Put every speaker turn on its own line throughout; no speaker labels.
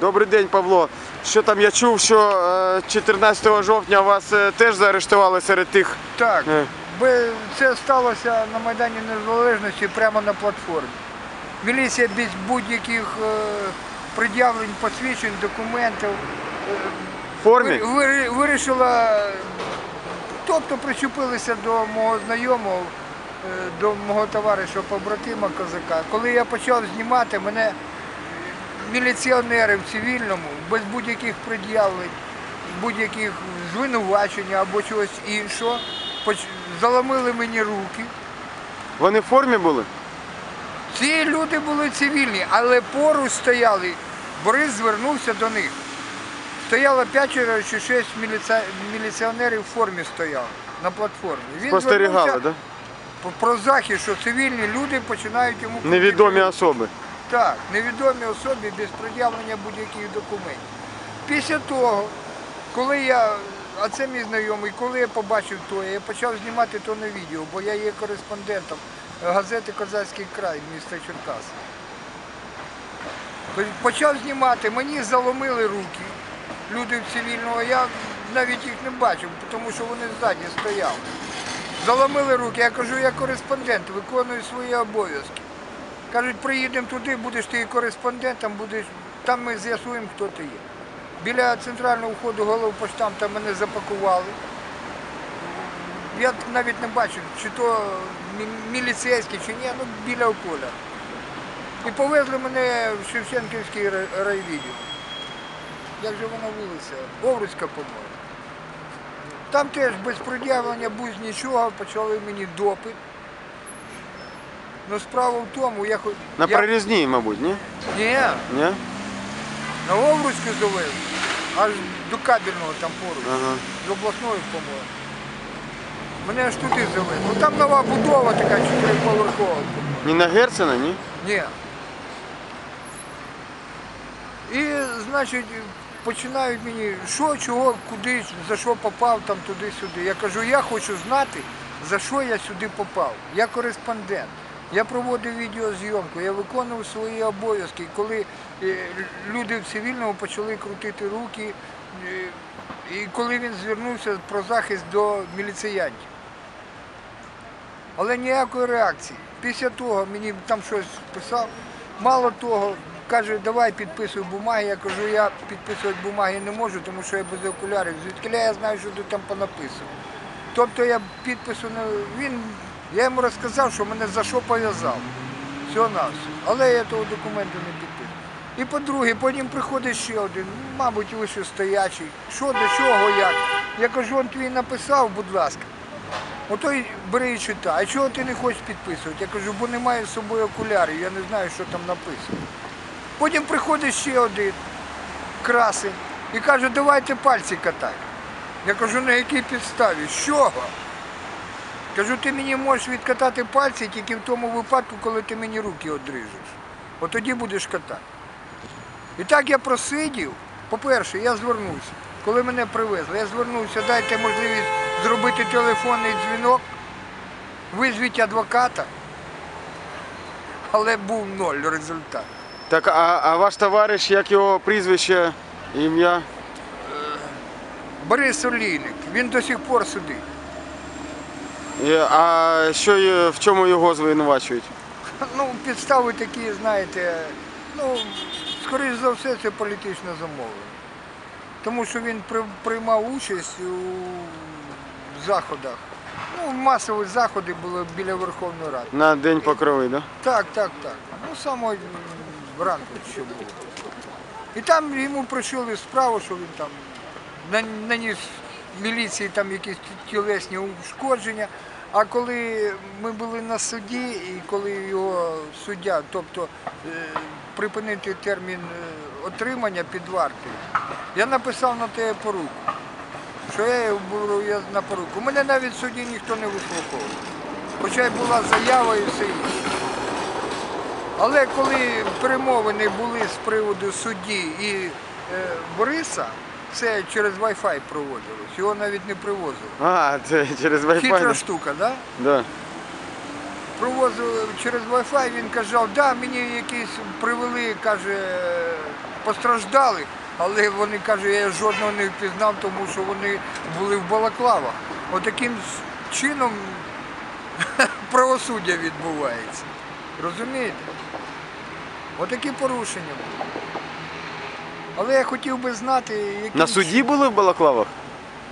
Добрий день, Павло. Що там я чув, що е, 14 жовтня вас е, теж заарештували серед тих.
Так,
Е.
це сталося на Майдані Незалежності прямо на платформі. Міліція без будь-яких е, пред'явлень, посвідчень, документів е,
формі?
ви- ви- вирішила, тобто причепилися до мого знайомого, е, до мого товариша побратима козака. Коли я почав знімати, мене міліціонери в цивільному, без будь-яких пред'явлень, будь-яких звинувачень або чогось іншого, заломили мені руки.
Вони в формі були?
Ці люди були цивільні, але поруч стояли. Борис звернувся до них. Стояло п'ятеро чи шість міліці... міліціонерів в формі стояли на платформі. Він
Спостерігали, так?
по- про захист, що цивільні люди починають йому
Да? Невідомі особи.
Так, невідомі особі без пред'явлення будь-яких документів. Після того, коли я, а це мій знайомий, коли я побачив то, я почав знімати то на відео, бо я є кореспондентом газети Козацький край міста Черкаси. Почав знімати, мені заломили руки, люди в цивільного, я навіть їх не бачив, тому що вони ззаді стояли. Заломили руки, я кажу, я кореспондент, виконую свої обов'язки. Кажуть, приїдемо туди, будеш ти кореспондентом, будеш, там ми з'ясуємо, хто ти є. Біля центрального входу головпоштамта мене запакували. Я навіть не бачив, чи то міліцейський, чи ні, ну біля поля. І повезли мене в Шевченківський ра- райвідділ. Як же вона вулиця? Овруцька, по-моєму. Там теж без пред'явлення будь нічого, почали мені допит. Ну справа в тому, я хоч.
На
я...
мабуть, ні?
Ні,
Ні?
на Овруцьку завели, аж до кабельного там поруч,
Ага.
з обласної, по-моєму. Мене аж туди завели. Ну там нова будова така чотириповерхова.
Ні на Герцена, ні?
Ні. І, значить, починають мені, що, чого, куди, за що попав там туди-сюди. Я кажу, я хочу знати, за що я сюди попав. Я кореспондент. Я проводив відеозйомку, я виконував свої обов'язки. Коли е, люди в цивільному почали крутити руки, е, і коли він звернувся про захист до міліціянтів. Але ніякої реакції. Після того мені там щось писав. Мало того, каже, давай підписуй бумаги. Я кажу, я підписувати бумаги не можу, тому що я без окулярів. Звідки я знаю, що ти там понаписував. Тобто я підпису. Він, я йому розказав, що мене за що пов'язав. Всього на все. Але я того документу не підписую. І по-друге, потім приходить ще один, мабуть, лише стоячий. Що до чого, як? Я кажу, он твій написав, будь ласка. Ото й бери і читай. А чого ти не хочеш підписувати? Я кажу, бо немає з собою окулярів, я не знаю, що там написано. Потім приходить ще один красень і каже, давайте пальці катай. Я кажу, на якій підставі? З чого? Кажу, ти мені можеш відкатати пальці тільки в тому випадку, коли ти мені руки одрижеш. От тоді будеш катати. І так я просидів. По-перше, я звернувся. Коли мене привезли, я звернувся, дайте можливість зробити телефонний дзвінок, визвіть адвоката, але був ноль результат.
Так, а, а ваш товариш, як його прізвище, ім'я?
Борис Олійник, він до сих пор сидить.
І- А що в чому його звинувачують?
Ну, підстави такі, знаєте, ну, скоріш за все, це політичне замовлення. Тому що він приймав участь у заходах. Ну, масові заходи були біля Верховної Ради.
На День Покрови, да?
Так, так, так. Ну, саме вранку ще було. І там йому пришили справу, що він там на- наніс міліції там якісь тілесні ушкодження. А коли ми були на суді, і коли його суддя, тобто е, припинити термін е, отримання під вартою, я написав на те поруку, що я беру я на поруку. Мене навіть в суді ніхто не вислуховував. Хоча й була заява і все інше. Але коли перемовини були з приводу судді і е, Бориса, це через Wi-Fi проводилось, його навіть не привозили.
А, це через Wi-Fi.
Хитра штука, да?
Да.
Провозили через Wi-Fi, він казав, да, мені якісь привели, каже, постраждали, але вони кажуть, я жодного не впізнав, тому що вони були в балаклавах. Отаким чином правосуддя відбувається. Розумієте? Отакі порушення були. Але я хотів би знати, які
На суді були в балаклавах?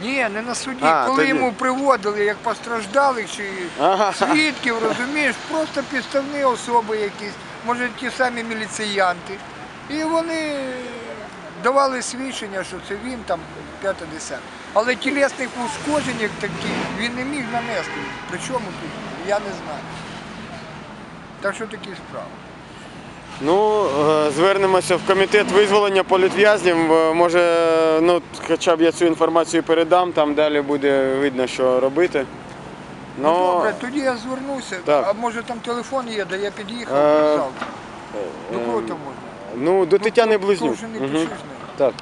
ні, не на суді.
А,
Коли
тоді.
йому приводили як постраждалих чи
Ага.
свідків, розумієш, просто підставні особи якісь, може ті самі міліціянти. І вони давали свідчення, що це він там 5-10. Але тілесних ушкоджень як таких він не міг нанести. При чому тут? Я не знаю. Так що такі справи.
Ну, е, звернемося в комітет визволення політв'язнів. Е, Може, ну, хоча б я цю інформацію передам, там далі буде видно, що робити.
Ну,
Ну,
добре, тоді я звернуся.
Так.
А може там телефон є, де я під'їхав
Е.
До кого там можна?
ну, до Тетяни
то
Близнюк.
не.
Так.